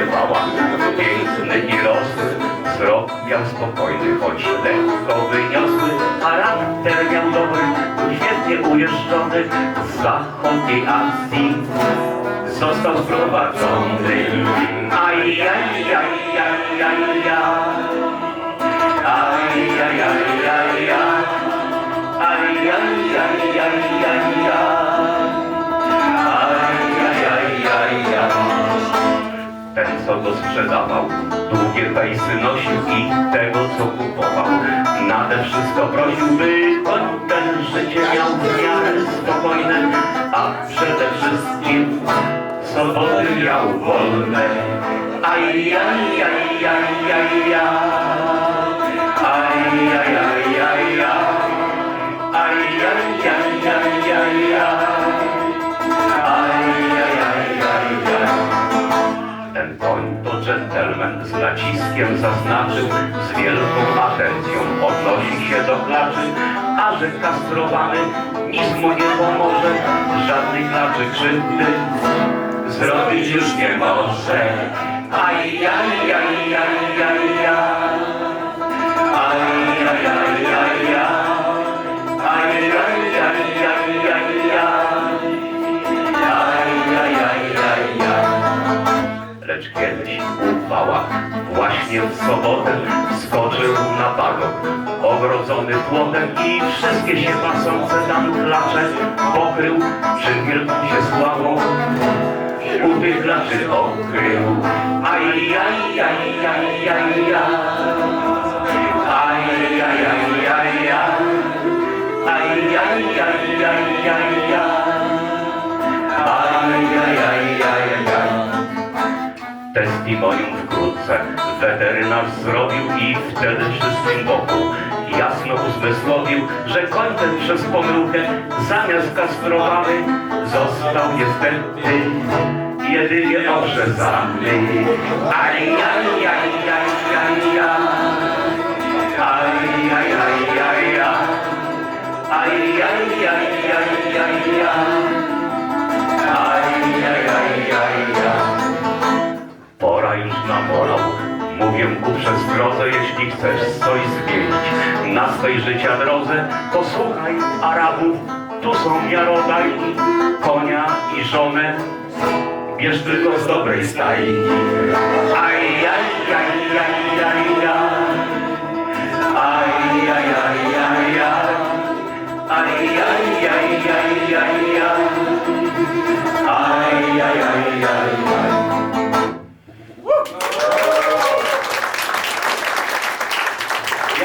zaśpiewała Piękny i losy Wzrok miał spokojny, choć lekko wyniosły Charakter miał dobry, świetnie ujeżdżony Z zachodniej Azji Został sprowadzony sprzedawał, długie pejsy nosił i tego, co kupował. Nade wszystko prosił, by ten życie miał w miarę spokojne, a przede wszystkim soboty miał wolne. Aj, aj, aj, aj, aj. Aj, z naciskiem zaznaczył, z wielką atencją odnosi się do klaczy, a że kastrowany nic mu nie pomoże, żadnej klaczy krzywdy zrobić już nie może. Aj, aj, aj, aj, aj, aj. Lecz kiedyś u wałach, właśnie w sobotę, skoczył na bagot, ogrodzony płotem i wszystkie się pasące tam klacze pokrył, czym wielką się sławą u tych klaczy okrył. Testimonium wkrótce. Weterynarz zrobił i wtedy wszystkim wokół jasno uzmysłowił, że koń ten przez pomyłkę. Zamiast kastrowany został niestety jedynie obrzezany. Mówię ku przez drodze, jeśli chcesz coś zmienić na swej życia drodze, posłuchaj Arabów, tu są miarodaj, konia i żonę, bierz tylko z dobrej stajni. Aj, aj, aj, aj, aj,